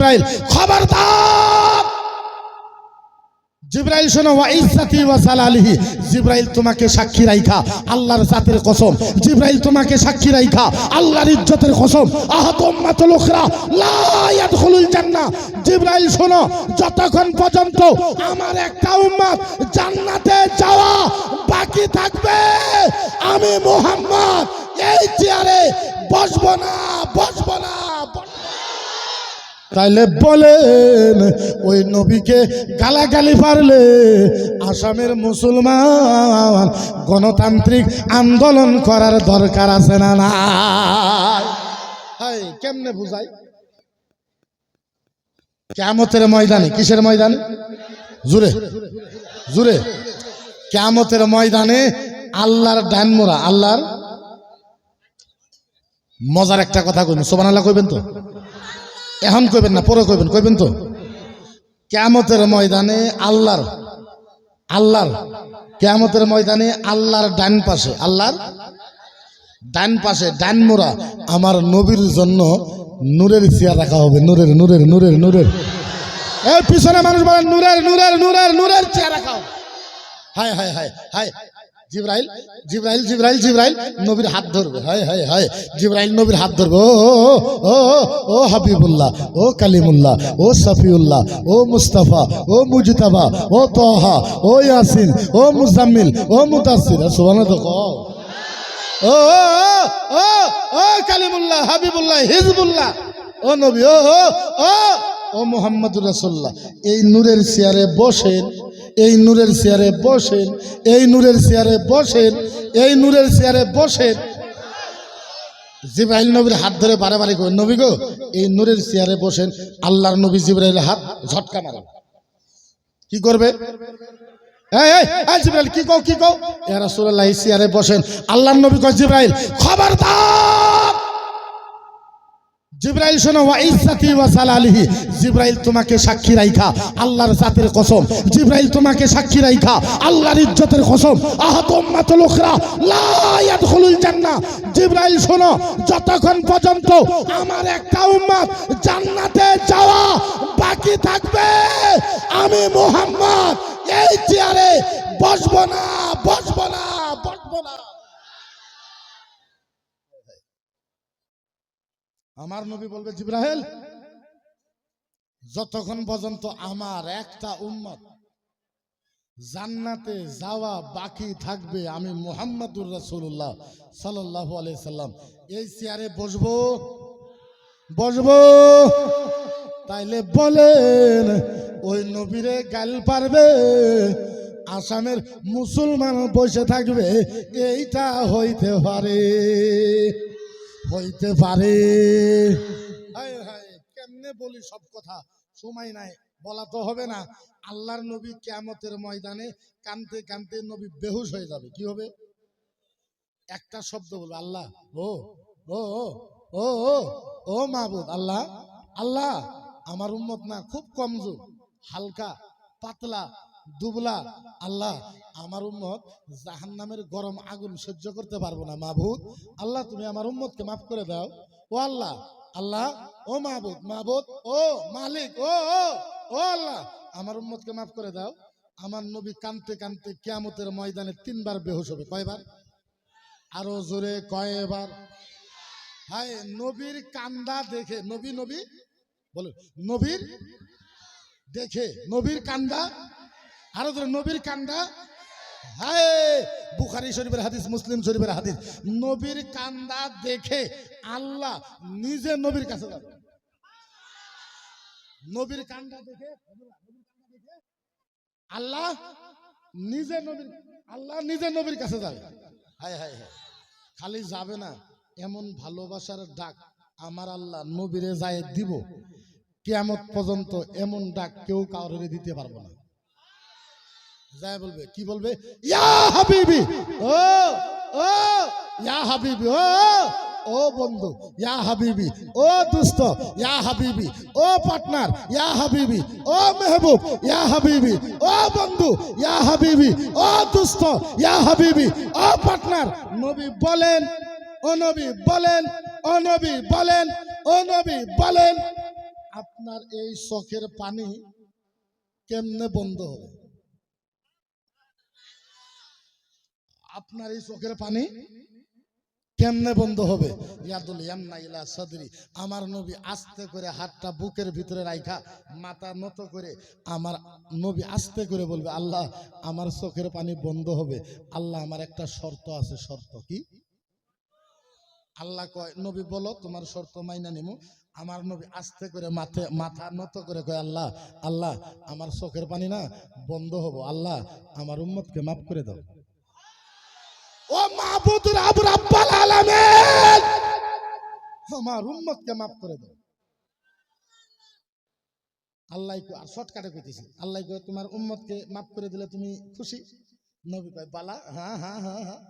জিব্রাইল, খবরদার! জিব্রাইল, শোনো, ওয়া ইজ্জাতি ওয়া জালালিহি জিব্রাইল, তোমাকে সাক্ষী রাইখা, আল্লাহর জাতের কসম। জিব্রাইল, তোমাকে সাক্ষী রাইখা, আল্লাহর ইজ্জতের কসম। আহত উম্মাতুল উখরা, লা ইয়াদখুলুল জান্নাহ। জিব্রাইল, শোনো, যতক্ষণ পর্যন্ত আমার একটা উম্মত জান্নাতে যাওয়া বাকি থাকবে, আমি মুহাম্মদ এই চেয়ারে বসবো না বসবো না। তাইলে বলেন, ওই নবীকে গালাগালি পারলে আসামের মুসলমান গণতান্ত্রিক আন্দোলন করার দরকার আছে না না কেমনে বুঝাই? কেমতের ময়দানে, কিসের ময়দানে? জুড়ে জুড়ে। কেমতের ময়দানে আল্লাহর ডানমোরা আল্লাহর মজার একটা কথা কইবেন সোবান আল্লাহ কইবেন তো? এখন কইবেন না, পরে কইবেন কইবেন তো? কেয়ামতের ময়দানে আল্লাহর আল্লাহর, কেয়ামতের ময়দানে আল্লাহর ডান পাশে, আল্লাহর ডান পাশে, ডান মোড়া আমার নবীর জন্য নূরের চেয়ার রাখা হবে, নূরের নূরের নূরের নূরের। পিছনে মানুষ বলেন, নূরের নূরের নূরের নূরের চেয়ার রাখা হবে। হায় হায় হায় হায়। জিব্রাইল জিব্রাইল জিব্রাইল জিব্রাইল, নবীর হাত ধরবে। হায় হায় হায়, জিব্রাইল নবীর হাত ধরবে। ও ও ও হাবিবুল্লাহ, ও কালিমুল্লাহ, ও সফিউল্লাহ, ও মুস্তাফা, ও মুজতাবা, ও তহা ও ইয়াসিন, ও মুজাম্মিল, ও মুতাসির সুবহানাল্লাহ তো কও। ও ও ও কালিমুল্লাহ, হাবিবুল্লাহ, হিজবুল্লাহ, ও নবী ও ও ও মোহাম্মদুর রাসূলুল্লাহ, এই নূরের চেয়ারে বসেন। এই নূরের চেয়ারে বসেন, এই নূরের চেয়ারে বসেন, এই নূরের চেয়ারে বসেন। জিব্রাইল নবীর হাত ধরে বারে বারে কই নবী গো, এই নূরের চেয়ারে বসেন, আল্লাহর নবী জিব্রাইলের হাত ঝটকা মারেন। কি করবে? জিব্রাইল, কি কও কি কও? রাসূলুল্লাহ, এই চেয়ারে বসেন। আল্লাহর নবী কয়, জিব্রাইল, খবরদার! জিব্রাইল, শোনো ইজ্জাতি ওয়া জালালিহি জিব্রাইল, তোমাকে সাক্ষী রাইখা, আল্লাহর জাতের কসম। জিব্রাইল, তোমাকে সাক্ষী রাইখা, আল্লাহর ইজ্জতের কসম। আহত উম্মাতুল উখরা, লা ইয়াদখুলুল জান্নাহ। জিব্রাইল, শোনো, যতক্ষণ পর্যন্ত আমার একটা উম্মত জান্নাতে যাওয়া বাকি থাকবে, আমি মুহাম্মদ এই চেয়ারে বসবো না বসবো না বসবো না। আমার নবী বলবে জিব্রাহেল যতক্ষণ পর্যন্ত আমার একটা উম্মত জান্নাতে যাওয়া বাকি থাকবে, আমি মোহাম্মদুর রাসূলুল্লাহ সাল্লাল্লাহু আলাইহি সাল্লাম, এই চেয়ারে বসবো? বসবো। তাইলে বলেন, ওই নবীরে গাল পারবে, আসামের মুসলমান বসে থাকবে, এইটা হইতে পারে। হইতে পারে। কেমনে বলি সব কথা? সময় নাই, বলা তো হবে না। আল্লাহর নবী কেয়ামতের ময়দানে কানতে কানতে নবী বেহুশ হয়ে যাবে। কি হবে? একটা শব্দ বলবে, আল্লাহ, ও ও ও ও ও মাহবুদ আল্লাহ আল্লাহ, আমার উম্মত না, খুব কমজোর, হালকা, পাতলা দুবলা, আল্লাহ, আমার উম্মত জাহান নামের গরম আগুন সহ্য করতে পারব না মাহবুদ আল্লাহ, তুমি আমার উম্মতকে মাফ করে দাও। ও আল্লাহ আল্লাহ, ও মাহবুদ মাহবুদ ও মালিক ও ও আল্লাহ, আমার উম্মতকে মাফ করে দাও। আমার নবী কানতে কানতে কিয়ামতের ময়দানে তিনবার বেহুশ হবে। কয়বার? আরও জোরে কয়বার? হায়, নবীর কান্দা দেখে, নবী নবী, বলো, নবীর দেখে, নবীর কান্দা আরও ধরে নবীর কান্দা হায়, বুখারি শরীফের হাদিস, মুসলিম শরীফের হাদিস। নবীর কান্দা দেখে আল্লাহ নিজে নবীর কাছে যাবে নবীর কান্দা দেখে, আল্লাহ নিজে নবীর, আল্লাহ নিজে নবীর কাছে যাবে। হায় হায় হায়। খালি যাবে না, এমন ভালোবাসার ডাক আমার আল্লাহ নবীরে যায় দিব। কেয়ামত পর্যন্ত এমন ডাক কেউ কাউরে দিতে পারব না। যায় বলবে, কি বলবে? ইয়া হাবিবি। ও ও, ইয়া হাবিবি, ও ও বন্ধু, ইয়া হাবিবি, ও দুস্ত ইয়া হাবিবি, ও পার্টনার, ইয়া হাবিবি, ও মেহবুব, ইয়া হাবিবি, ও বন্ধু, ইয়া হাবিবি, ও দুস্ত ইয়া হাবিবি, ও পার্টনার। নবী বলেন, ও নবী বলেন, ও নবী বলেন, ও নবী বলেন, আপনার এই শখের পানি কেমনে বন্ধ হবে? আপনার এই চোখের পানি কেমনে বন্ধ হবে? আমার নবী আস্তে করে হাতটা বুকের ভিতরে রাখা মাথা নত করে আমার নবী আস্তে করে বলবে, আল্লাহ, আমার চোখের পানি বন্ধ হবে। আল্লাহ, আমার একটা শর্ত আছে। শর্ত কি? আল্লাহ কয়, নবী বলো, তোমার শর্ত মাইনা নিমু। আমার নবী আস্তে করে মাথে, মাথা নত করে কয়, আল্লাহ আল্লাহ, আমার চোখের পানি না বন্ধ হব। আল্লাহ, আমার উম্মতকে মাফ করে দাও। ও মাহবুদ রাব রাব্বাল আলামিন। আমার উম্মতকে মাফ করে দাও। আল্লাহ আর শর্টকাটে কইতেছি, আল্লাহ কয় তোমার উম্মতকে মাফ করে দিলে তুমি খুশি? নবী কয়, বালা হ্যাঁ হ্যাঁ হ্যাঁ হ্যাঁ।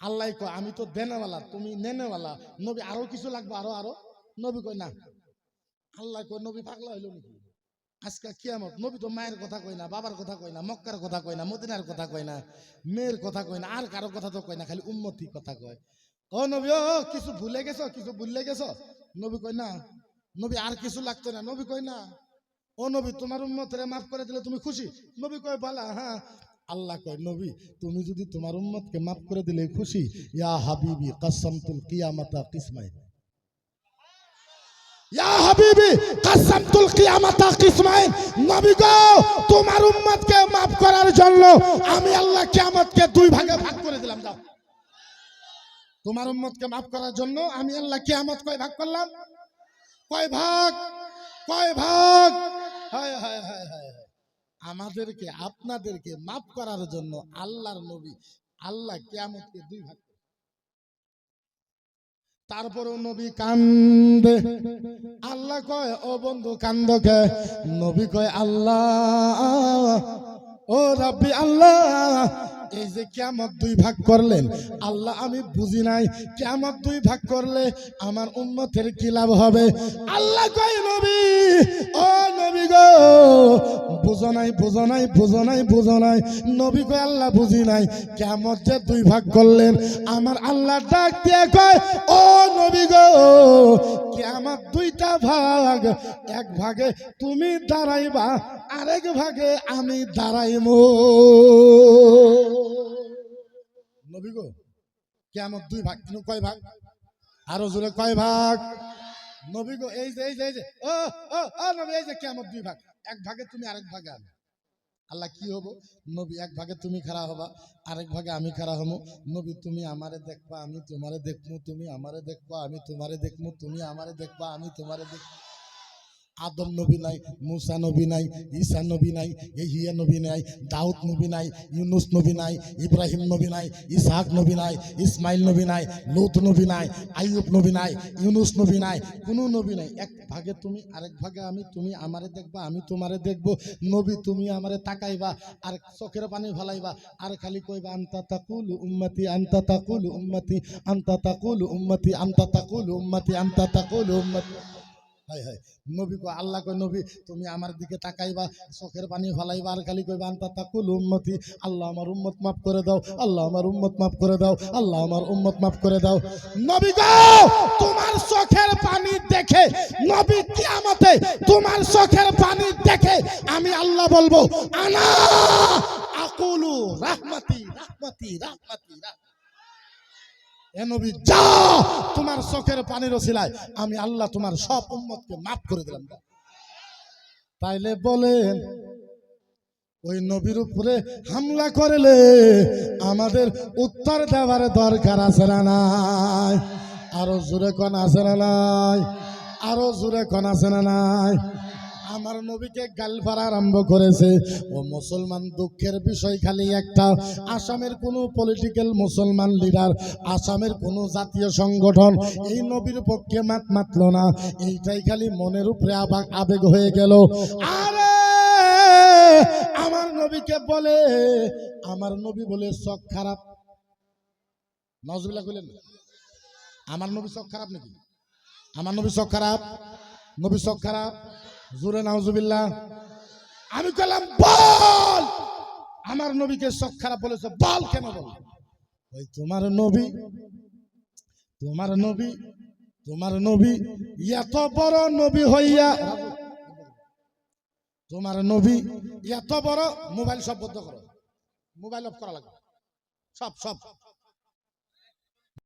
আল্লাহ কয়, আমি তো দেনেওয়ালা, তুমি নেনেওয়ালা। নবী আরও কিছু লাগবে, আরও আরও। নবী কয়, না। আল্লাহ কয়, নবী পাগলা হইল নাকি? আজকে কিয়ামত নবী তো মায়ের কথা কয় না, বাবার কথা কয় না, মক্কার কথা কয় না, মদিনার কথা কয় না, মেয়ের কথা কয় না, আর কারও কথা তো কয় না, খালি উন্মতি কথা কয়। ও নবী, ও, কিছু ভুলে গেছো, কিছু ভুললে গেছো? নবী কয় না। নবী, আর কিছু লাগতো না, নবী কয় না। ও নবী, তোমার উম্মতের মাফ করে দিলে তুমি খুশি? নবী কয়, বালা হ্যাঁ। আল্লাহ কয়, নবী, তুমি যদি তোমার উম্মতকে মাফ করে দিলে খুশি, ইয়া হাবিবি, কাসামতুল কিয়ামাতা কিসমাই। ইয়া হাবিবি, কাসামতুল কিয়ামাতা কিসমাইন নবী গো, তোমার উম্মতকে maaf করার জন্য আমি আল্লাহ কিয়ামতকে দুই ভাগে ভাগ করে দিলাম, যাও তোমার উম্মতকে maaf করার জন্য আমি আল্লাহ কিয়ামত কয় ভাগ করলাম কয় ভাগ কয় ভাগ হায় হায় হায় হায়। আমাদেরকে, আপনাদেরকে maaf করার জন্য আল্লাহর নবী আল্লাহ কিয়ামতকে দুই ভাগ। তারপরও নবী কান্দে। আল্লাহ কয়, ও বন্ধু, কান্দ কে? নবী কয়, আল্লাহ, ও রাব্বি, আল্লাহ এই যে কেমন দুই ভাগ করলেন, আল্লাহ আমি বুঝি নাই কেমন দুই ভাগ করলে আমার উন্মতের কি লাভ হবে? আল্লাহ কয়, নবী, ও নবী গো, বুঝো নাই বুঝো নাই বুঝো নাই বুঝো নাই। নবী কয়, আল্লাহ বুঝি নাই কেমন যে দুই ভাগ করলেন, আমার আল্লাহ ডাক দিয়ে কয়, ও নবী গো কেমন দুইটা ভাগ, এক ভাগে তুমি দাঁড়াইবা, আরেক ভাগে আমি দাঁড়াইব নবী গো কেমন দুই ভাগ, কিন্তু কয় ভাগ? আরও জোরে কয় ভাগ? নবী গো, এই যে এই যে এই যে, ও ও নবী, এই যে কেমন দুই ভাগ, এক ভাগে তুমি আরেক ভাগে আমি আল্লাহ কি হব? নবী এক ভাগে তুমি খারাপ হবা, আরেক ভাগে আমি খারাপ হব নবী, তুমি আমারে দেখবা, আমি তোমারে দেখব তুমি আমারে দেখবা, আমি তোমারে দেখব তুমি আমারে দেখবা, আমি তোমারে দেখ আদম নবী নাই মুসা নবী নাই ঈসা নবী নাই ইহিয়া নবী নাই দাউদ নবী নাই ইউনুস নবী নাই ইব্রাহিম নবী নাই ইসহাক নবী নাই ইসমাইল নবী নাই লুত নবী নাই আইয়ুব নবী নাই ইউনুস নবী নাই কোনো নবী নাই এক ভাগে তুমি আরেক ভাগে আমি তুমি আমারে দেখবা আমি তোমারে দেখব নবী তুমি আমারে তাকাইবা আর চোখের পানি ফলাইবা আর খালি কইবা আন্তা তাকুল উম্মতি আন্তা তাকুল উম্মতি আন্তা তাকুল উম্মতি আন্তা তাকুল উম্মতি আন্তা তাকুল উম্মতি হাই হাই নবী কয়, আল্লাহ কয়, নবী, তুমি আমার দিকে তাকাইবা, চোখের পানি ফলাইবা আর খালি কইবা, আন্তা তাকুল উম্মতি, আল্লাহ আমার উম্মত মাফ করে দাও, আল্লাহ আমার উম্মত মাফ করে দাও, আল্লাহ আমার উম্মত মাফ করে দাও। নবী গো, তোমার চোখের পানি দেখে, নবী কিয়ামতে তোমার চোখের পানি দেখে আমি আল্লাহ বলব, আনা আকুলু রাহমাতি রাহমাতি রাহমাতি রাহমাতি। এ নবী, যা! তোমার চোখের পানির ওসিলায় আমি আল্লাহ তোমার সব উম্মতকে মাফ করে দিলাম। তাইলে বলেন, ওই নবীর উপরে হামলা করলে আমাদের উত্তর দেওয়ার দরকার আছে না নাই? আরও জোরে কোন, আছে না নাই? আরও জোরে কোন, আছে না নাই? আমার নবীকে গাল গালফার আরম্ভ করেছে। ও মুসলমান দুঃখের বিষয় খালি একটা। আসামের কোনো পলিটিক্যাল মুসলমান লিডার আসামের কোনো জাতীয় সংগঠন এই নবীর পক্ষে মাত মাতল না। এইটাই খালি মনের উপরে আবেগ হয়ে গেল। আরে, আমার নবীকে বলে, আমার নবী বলে চোখ খারাপ। নজরুল্লাহ কইলেন, আমার নবী চোখ খারাপ নাকি? আমার নবী চোখ খারাপ? নবী চোখ খারাপ? জোরে নাউজুবিল্লাহ। আমি কইলাম, বল! আমার নবীকে চোখ খারাপ বলেছে, বল কেন বল? ওই তোমার নবী তোমার নবী তোমার নবী, এত বড় নবী হইয়া, তোমার নবী এত বড় মোবাইল সব বন্ধ করো। মোবাইল অফ করা লাগবে। সব সব।